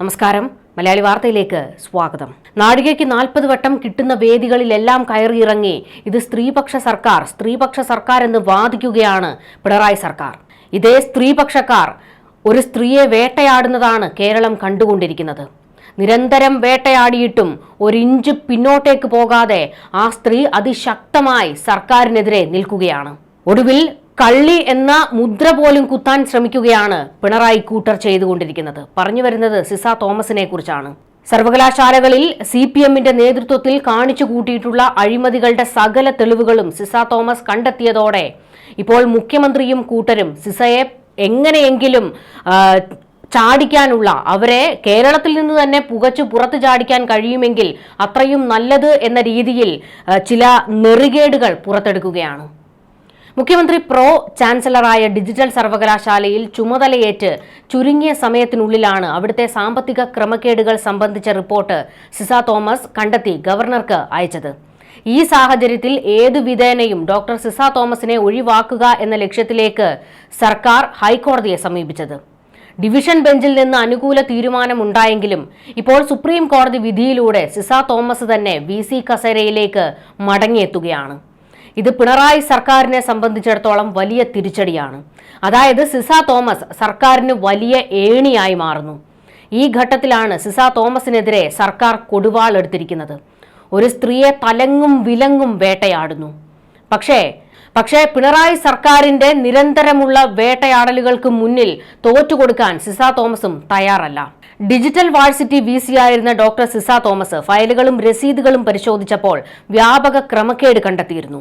നമസ്കാരം. മലയാളി വാർത്തയിലേക്ക് സ്വാഗതം. നാടികയ്ക്ക് നാൽപ്പത് വട്ടം കിട്ടുന്ന വേദികളിലെല്ലാം കയറിയിറങ്ങി ഇത് സ്ത്രീപക്ഷ സർക്കാർ സ്ത്രീപക്ഷ സർക്കാർ എന്ന് വാദിക്കുകയാണ് പിണറായി സർക്കാർ. ഇതേ സ്ത്രീപക്ഷക്കാർ ഒരു സ്ത്രീയെ വേട്ടയാടുന്നതാണ് കേരളം കണ്ടുകൊണ്ടിരിക്കുന്നത്. നിരന്തരം വേട്ടയാടിയിട്ടും ഒരിഞ്ച് പിന്നോട്ടേക്ക് പോകാതെ ആ സ്ത്രീ അതിശക്തമായി സർക്കാരിനെതിരെ നിൽക്കുകയാണ്. ഒടുവിൽ കള്ളി എന്ന മുദ്ര പോലും കുത്താൻ ശ്രമിക്കുകയാണ് പിണറായി കൂട്ടർ ചെയ്തുകൊണ്ടിരിക്കുന്നത്. പറഞ്ഞു വരുന്നത് സിസ തോമസിനെ കുറിച്ചാണ്. സർവകലാശാലകളിൽ സി പി എമ്മിന്റെ നേതൃത്വത്തിൽ കാണിച്ചു കൂട്ടിയിട്ടുള്ള അഴിമതികളുടെ സകല തെളിവുകളും സിസ തോമസ് കണ്ടെത്തിയതോടെ ഇപ്പോൾ മുഖ്യമന്ത്രിയും കൂട്ടരും സിസയെ എങ്ങനെയെങ്കിലും ചാടിക്കാനുള്ള അവരെ കേരളത്തിൽ നിന്ന് തന്നെ പുകച്ചു പുറത്തു ചാടിക്കാൻ കഴിയുമെങ്കിൽ അത്രയും നല്ലത് എന്ന രീതിയിൽ ചില നെറികേടുകൾ പുറത്തെടുക്കുകയാണ്. മുഖ്യമന്ത്രി പ്രോ ചാൻസലറായ ഡിജിറ്റൽ സർവകലാശാലയിൽ ചുമതലയേറ്റ് ചുരുങ്ങിയ സമയത്തിനുള്ളിലാണ് അവിടുത്തെ സാമ്പത്തിക ക്രമക്കേടുകൾ സംബന്ധിച്ച റിപ്പോർട്ട് സിസ തോമസ് കണ്ടെത്തി ഗവർണർക്ക് അയച്ചത്. ഈ സാഹചര്യത്തിൽ ഏതു വിധേനയും ഡോക്ടർ സിസ തോമസിനെ ഒഴിവാക്കുക എന്ന ലക്ഷ്യത്തിലേക്ക് സർക്കാർ ഹൈക്കോടതിയെ സമീപിച്ചത്. ഡിവിഷൻ ബെഞ്ചിൽ നിന്ന് അനുകൂല തീരുമാനമുണ്ടായെങ്കിലും ഇപ്പോൾ സുപ്രീം കോടതി വിധിയിലൂടെ സിസ തോമസ് തന്നെ വി സി കസേരയിലേക്ക് മടങ്ങിയെത്തുകയാണ്. ഇത് പിണറായി സർക്കാരിനെ സംബന്ധിച്ചിടത്തോളം വലിയ തിരിച്ചടിയാണ്. അതായത് സിസ തോമസ് സർക്കാരിന് വലിയ ഏണിയായി മാറുന്നു. ഈ ഘട്ടത്തിലാണ് സിസ തോമസിനെതിരെ സർക്കാർ കൊടുവാൾ എടുത്തിരിക്കുന്നത്. ഒരു സ്ത്രീയെ തലങ്ങും വിലങ്ങും വേട്ടയാടുന്നു. പക്ഷേ പക്ഷേ പിണറായി സർക്കാരിന്റെ നിരന്തരമുള്ള വേട്ടയാടലുകൾക്ക് മുന്നിൽ തോറ്റുകൊടുക്കാൻ സിസ തോമസും തയ്യാറല്ല. ഡിജിറ്റൽ വാഴ്സിറ്റി വി സി ആയിരുന്ന ഡോക്ടർ സിസ തോമസ് ഫയലുകളും രസീതുകളും പരിശോധിച്ചപ്പോൾ വ്യാപക ക്രമക്കേട് കണ്ടെത്തിയിരുന്നു.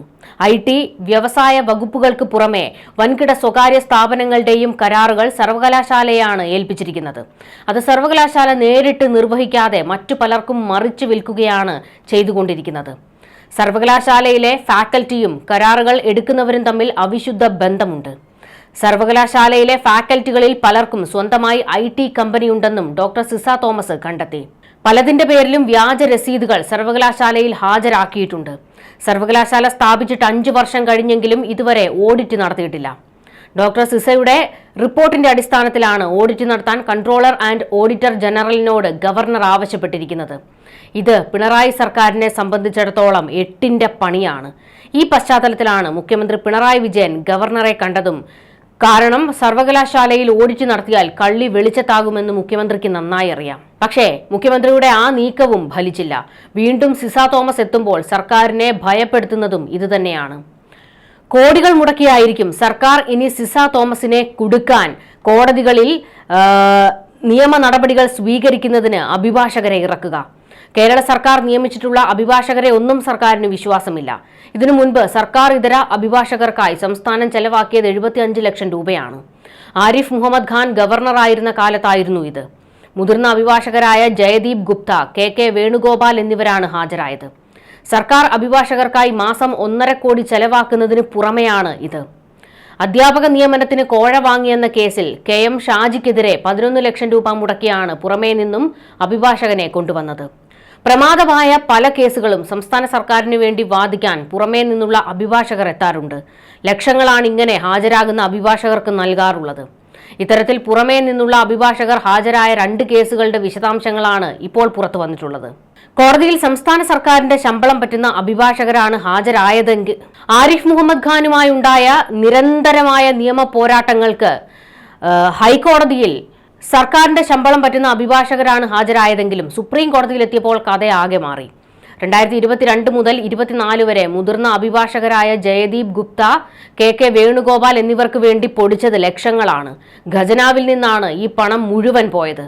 ഐ ടി വ്യവസായ വകുപ്പുകൾക്ക് പുറമെ വൻകിട സ്വകാര്യ സ്ഥാപനങ്ങളുടെയും കരാറുകൾ സർവകലാശാലയാണ് ഏൽപ്പിച്ചിരിക്കുന്നത്. അത് സർവകലാശാല നേരിട്ട് നിർവഹിക്കാതെ മറ്റു പലർക്കും മറിച്ചു വിൽക്കുകയാണ് ചെയ്തുകൊണ്ടിരിക്കുന്നത്. സർവകലാശാലയിലെ ഫാക്കൽറ്റിയും കരാറുകൾ എടുക്കുന്നവരും തമ്മിൽ അവിശുദ്ധ ബന്ധമുണ്ട്. സർവകലാശാലയിലെ ഫാക്കൽറ്റികളിൽ പലർക്കും സ്വന്തമായി ഐ ടി കമ്പനിയുണ്ടെന്നും ഡോക്ടർ സിസ തോമസ് കണ്ടെത്തി. പലതിന്റെ പേരിലും വ്യാജ രസീതുകൾ സർവകലാശാലയിൽ ഹാജരാക്കിയിട്ടുണ്ട്. സർവകലാശാല സ്ഥാപിച്ചിട്ട് അഞ്ചു വർഷം കഴിഞ്ഞെങ്കിലും ഇതുവരെ ഓഡിറ്റ് നടത്തിയിട്ടില്ല. ഡോക്ടർ സിസയുടെ റിപ്പോർട്ടിന്റെ അടിസ്ഥാനത്തിലാണ് ഓഡിറ്റ് നടത്താൻ കൺട്രോളർ ആൻഡ് ഓഡിറ്റർ ജനറലിനോട് ഗവർണർ ആവശ്യപ്പെട്ടിരിക്കുന്നത്. ഇത് പിണറായി സർക്കാരിനെ സംബന്ധിച്ചിടത്തോളം എട്ടിന്റെ പണിയാണ്. ഈ പശ്ചാത്തലത്തിലാണ് മുഖ്യമന്ത്രി പിണറായി വിജയൻ ഗവർണറെ കണ്ടതും കാരണം സർവകലാശാലയിൽ ഓടിച്ചു നടത്തിയാൽ കള്ളി വെളിച്ചത്താകുമെന്ന് മുഖ്യമന്ത്രിക്ക് നന്നായി അറിയാം. പക്ഷേ മുഖ്യമന്ത്രിയുടെ ആ നീക്കവും ഫലിച്ചില്ല. വീണ്ടും സിസ തോമസ് എത്തുമ്പോൾ സർക്കാരിനെ ഭയപ്പെടുത്തുന്നതും ഇതുതന്നെയാണ്. കോടികൾ മുടക്കിയായിരിക്കും സർക്കാർ ഇനി സിസ തോമസിനെ കുടുക്കാൻ. കോടതികളിൽ നിയമ നടപടികൾ സ്വീകരിക്കുന്നതിന് അഭിഭാഷകരെ ഇറക്കുക. കേരള സർക്കാർ നിയമിച്ചിട്ടുള്ള അഭിഭാഷകരെ ഒന്നും സർക്കാരിന് വിശ്വാസമില്ല. ഇതിനു മുൻപ് സർക്കാർ ഇതര അഭിഭാഷകർക്കായി സംസ്ഥാനം ചെലവാക്കിയത് എഴുപത്തിയഞ്ച് ലക്ഷം രൂപയാണ്. ആരിഫ് മുഹമ്മദ് ഖാൻ ഗവർണറായിരുന്ന കാലത്തായിരുന്നു ഇത്. മുതിർന്ന അഭിഭാഷകരായ ജയദീപ് ഗുപ്ത കെ കെ വേണുഗോപാൽ എന്നിവരാണ് ഹാജരായത്. സർക്കാർ അഭിഭാഷകർക്കായി മാസം ഒന്നര കോടി ചെലവാക്കുന്നതിന് പുറമെയാണ് ഇത്. അധ്യാപക നിയമനത്തിന് കോഴ വാങ്ങിയെന്ന കേസിൽ കെ എം ഷാജിക്കെതിരെ പതിനൊന്ന് ലക്ഷം രൂപ മുടക്കിയാണ് പുറമേ നിന്നും അഭിഭാഷകനെ കൊണ്ടുവന്നത്. പ്രമാദമായ പല കേസുകളും സംസ്ഥാന സർക്കാരിനു വേണ്ടി വാദിക്കാൻ പുറമേ നിന്നുള്ള അഭിഭാഷകർ എത്താറുണ്ട്. ലക്ഷങ്ങളാണ് ഇങ്ങനെ ഹാജരാകുന്ന അഭിഭാഷകർക്ക് നൽകാറുള്ളത്. ഇത്തരത്തിൽ പുറമേ നിന്നുള്ള അഭിഭാഷകർ ഹാജരായ രണ്ട് കേസുകളുടെ വിശദാംശങ്ങളാണ് ഇപ്പോൾ പുറത്തു വന്നിട്ടുള്ളത്. കോടതിയിൽ സംസ്ഥാന സർക്കാരിന്റെ ശമ്പളം പറ്റുന്ന അഭിഭാഷകരാണ് ഹാജരായതെങ്കിൽ ആരിഫ് മുഹമ്മദ് ഖാനുമായുണ്ടായ നിരന്തരമായ നിയമ പോരാട്ടങ്ങൾക്ക് ഹൈക്കോടതിയിൽ സർക്കാരിന്റെ ശമ്പളം പറ്റുന്ന അഭിഭാഷകരാണ് ഹാജരായതെങ്കിലും സുപ്രീം കോടതിയിലെത്തിയപ്പോൾ കഥ ആകെ മാറി. രണ്ടായിരത്തി ഇരുപത്തിരണ്ട് മുതൽ ഇരുപത്തിനാല് വരെ മുതിർന്ന അഭിഭാഷകരായ ജയദീപ് ഗുപ്ത കെ കെ വേണുഗോപാൽ എന്നിവർക്ക് വേണ്ടി പൊടിച്ചത് ലക്ഷങ്ങളാണ്. ഖജനാവിൽ നിന്നാണ് ഈ പണം മുഴുവൻ പോയത്.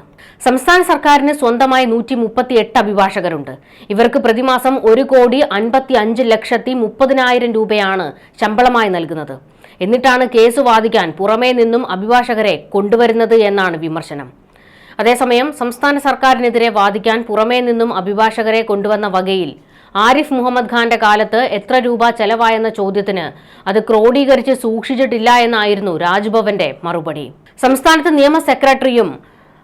സംസ്ഥാന സർക്കാരിന് സ്വന്തമായി നൂറ്റി മുപ്പത്തി എട്ട് അഭിഭാഷകരുണ്ട്. ഇവർക്ക് പ്രതിമാസം ഒരു കോടി അൻപത്തി അഞ്ച് ലക്ഷത്തി മുപ്പതിനായിരം രൂപയാണ് ശമ്പളമായി നൽകുന്നത്. എന്നിട്ടാണ് കേസ് വാദിക്കാൻ പുറമേ നിന്നും അഭിഭാഷകരെ കൊണ്ടുവരുന്നത് എന്നാണ് വിമർശനം. അതേസമയം സംസ്ഥാന സർക്കാരിനെതിരെ വാദിക്കാൻ പുറമേ നിന്നും അഭിഭാഷകരെ കൊണ്ടുവന്ന വകയിൽ ആരിഫ് മുഹമ്മദ് ഖാന്റെ കാലത്ത് എത്ര രൂപ ചെലവായെന്ന ചോദ്യത്തിന് അത് ക്രോഡീകരിച്ച് സൂക്ഷിച്ചിട്ടില്ല എന്നായിരുന്നു രാജ്ഭവന്റെ മറുപടി. സംസ്ഥാനത്ത് നിയമ സെക്രട്ടറിയും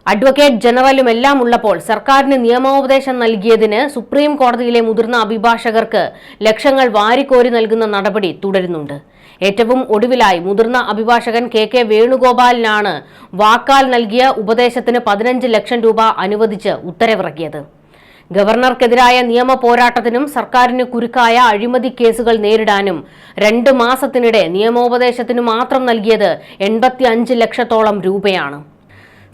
അഡ്വക്കേറ്റ് ജനറലും എല്ലാം ഉള്ളപ്പോൾ സർക്കാരിന് നിയമോപദേശം നൽകിയതിന് സുപ്രീം കോടതിയിലെ മുതിർന്ന അഭിഭാഷകർക്ക് ലക്ഷങ്ങൾ വാരിക്കോരി നൽകുന്ന നടപടി തുടരുന്നുണ്ട്. ഏറ്റവും ഒടുവിലായി മുതിർന്ന അഭിഭാഷകൻ കെ കെ വേണുഗോപാലിനാണ് വാക്കാൽ നൽകിയ ഉപദേശത്തിന് പതിനഞ്ച് ലക്ഷം രൂപ അനുവദിച്ച് ഉത്തരവിറക്കിയത്. ഗവർണർക്കെതിരായ നിയമ പോരാട്ടത്തിനും സർക്കാരിന് കുരുക്കായ അഴിമതി കേസുകൾ നേരിടാനും രണ്ട് മാസത്തിനിടെ നിയമോപദേശത്തിനു മാത്രം നൽകിയത് എൺപത്തി ലക്ഷത്തോളം രൂപയാണ്.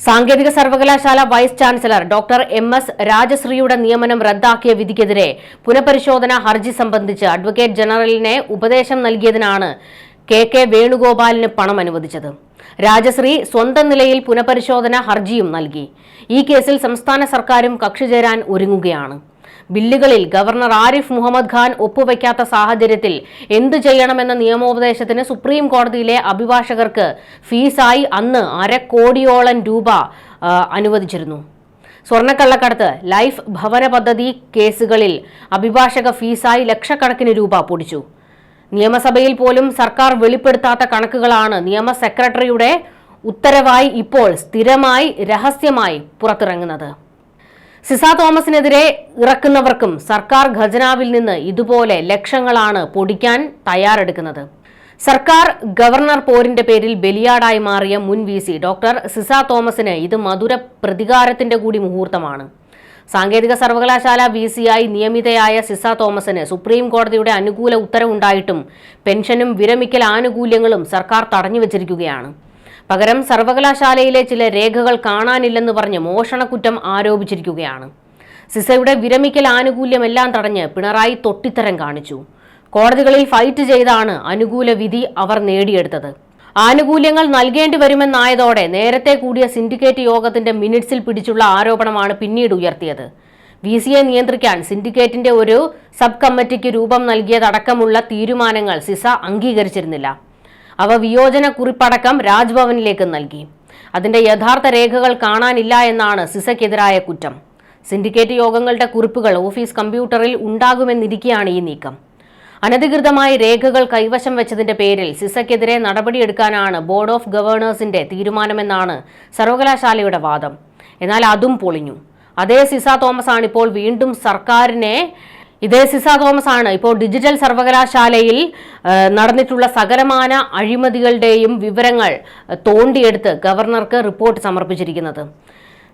സാങ്കേതിക സർവകലാശാല vice chancellor doctor M S രാജശ്രീയുടെ നിയമനം റദ്ദാക്കിയ വിധിക്കെതിരെ പുനഃപരിശോധന ഹർജി സംബന്ധിച്ച് അഡ്വക്കേറ്റ് ജനറലിനെ ഉപദേശം നൽകിയതിനാണ് കെ കെ വേണുഗോപാലിന് പണം അനുവദിച്ചത്. രാജശ്രീ സ്വന്തം നിലയിൽ പുനഃപരിശോധന ഹർജിയും നൽകി. ഈ കേസിൽ സംസ്ഥാന സർക്കാരും കക്ഷി ചേരാൻ ഒരുങ്ങുകയാണ്. ബില്ലുകളിൽ ഗവർണർ ആരിഫ് മുഹമ്മദ് ഖാൻ ഒപ്പുവയ്ക്കാത്ത സാഹചര്യത്തിൽ എന്തു ചെയ്യണമെന്ന നിയമോപദേശത്തിന് സുപ്രീം കോടതിയിലെ അഭിഭാഷകർക്ക് ഫീസായി അന്ന് അരക്കോടിയോളം രൂപ അനുവദിച്ചിരുന്നു. സ്വർണക്കള്ളക്കടത്ത് ലൈഫ് ഭവന പദ്ധതി കേസുകളിൽ അഭിഭാഷക ഫീസായി ലക്ഷക്കണക്കിന് രൂപ പൊടിച്ചു. നിയമസഭയിൽ പോലും സർക്കാർ വെളിപ്പെടുത്താത്ത കണക്കുകളാണ് നിയമ സെക്രട്ടറിയുടെ ഉത്തരവായി ഇപ്പോൾ സ്ഥിരമായി രഹസ്യമായി പുറത്തിറങ്ങുന്നത്. സിസ തോമസിനെതിരെ ഇറക്കുന്നവർക്കും സർക്കാർ ഖജനാവിൽ നിന്ന് ഇതുപോലെ ലക്ഷങ്ങളാണ് പൊടിക്കാൻ തയ്യാറെടുക്കുന്നത്. സർക്കാർ ഗവർണർ പോരിന്റെ പേരിൽ ബലിയാടായി മാറിയ മുൻ വി സി ഡോക്ടർ സിസ തോമസിന് ഇത് മധുര പ്രതികാരത്തിന്റെ കൂടി മുഹൂർത്തമാണ്. സാങ്കേതിക സർവകലാശാല വി സിയായി നിയമിതയായ സിസ തോമസിന് സുപ്രീം കോടതിയുടെ അനുകൂല ഉത്തരവുണ്ടായിട്ടും പെൻഷനും വിരമിക്കൽ ആനുകൂല്യങ്ങളും സർക്കാർ തടഞ്ഞുവച്ചിരിക്കുകയാണ് പകരം സർവകലാശാലയിലെ ചില രേഖകൾ കാണാനില്ലെന്ന് പറഞ്ഞ് മോഷണക്കുറ്റം ആരോപിച്ചിരിക്കുകയാണ്. സിസയുടെ വിരമിക്കൽ ആനുകൂല്യമെല്ലാം തടഞ്ഞ് പിണറായി തൊട്ടിത്തരം കാണിച്ചു. കോടതികളിൽ ഫൈറ്റ് ചെയ്താണ് അനുകൂല വിധി അവർ നേടിയെടുത്തത്. ആനുകൂല്യങ്ങൾ നൽകേണ്ടി വരുമെന്നായതോടെ നേരത്തെ കൂടിയ സിൻഡിക്കേറ്റ് യോഗത്തിന്റെ മിനിറ്റ്സിൽ പിടിച്ചുള്ള ആരോപണമാണ് പിന്നീട് ഉയർത്തിയത്. വി സിയെ നിയന്ത്രിക്കാൻ സിൻഡിക്കേറ്റിന്റെ ഒരു സബ് കമ്മിറ്റിക്ക് രൂപം നൽകിയതടക്കമുള്ള തീരുമാനങ്ങൾ സിസ അംഗീകരിച്ചിരുന്നില്ല. അവ വിയോജന കുറിപ്പടക്കം രാജ്ഭവനിലേക്ക് നൽകി. അതിന്റെ യഥാർത്ഥ രേഖകൾ കാണാനില്ല എന്നാണ് സിസയ്ക്കെതിരായ കുറ്റം. സിൻഡിക്കേറ്റ് യോഗങ്ങളുടെ കുറിപ്പുകൾ ഓഫീസ് കമ്പ്യൂട്ടറിൽ ഉണ്ടാകുമെന്നിരിക്കെയാണ് ഈ നീക്കം. അനധികൃതമായി രേഖകൾ കൈവശം വെച്ചതിന്റെ പേരിൽ സിസയ്ക്കെതിരെ നടപടിയെടുക്കാനാണ് ബോർഡ് ഓഫ് ഗവേണേഴ്സിന്റെ തീരുമാനമെന്നാണ് സർവകലാശാലയുടെ വാദം. എന്നാൽ അതും പൊളിഞ്ഞു. അതേ സിസ തോമസ് ആണ് ഇപ്പോൾ വീണ്ടും സർക്കാരിനെ ഇതേ സിസ തോമസ് ആണ്. ഇപ്പോൾ ഡിജിറ്റൽ സർവകലാശാലയിൽ നടന്നിട്ടുള്ള സകലമാന അഴിമതികളുടെയും വിവരങ്ങൾ തോണ്ടിയെടുത്ത് ഗവർണർക്ക് റിപ്പോർട്ട് സമർപ്പിച്ചിരിക്കുന്നത്.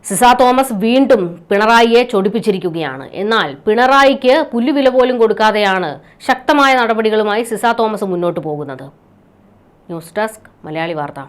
സിസ തോമസ് വീണ്ടും പിണറായിയെ ചൊടിപ്പിച്ചിരിക്കുകയാണ്. എന്നാൽ പിണറായിക്ക് പുല്ലുവില പോലും കൊടുക്കാതെയാണ് ശക്തമായ നടപടികളുമായി സിസ തോമസ് മുന്നോട്ട് പോകുന്നത്. ന്യൂസ് ഡെസ്ക് മലയാളി വാർത്ത.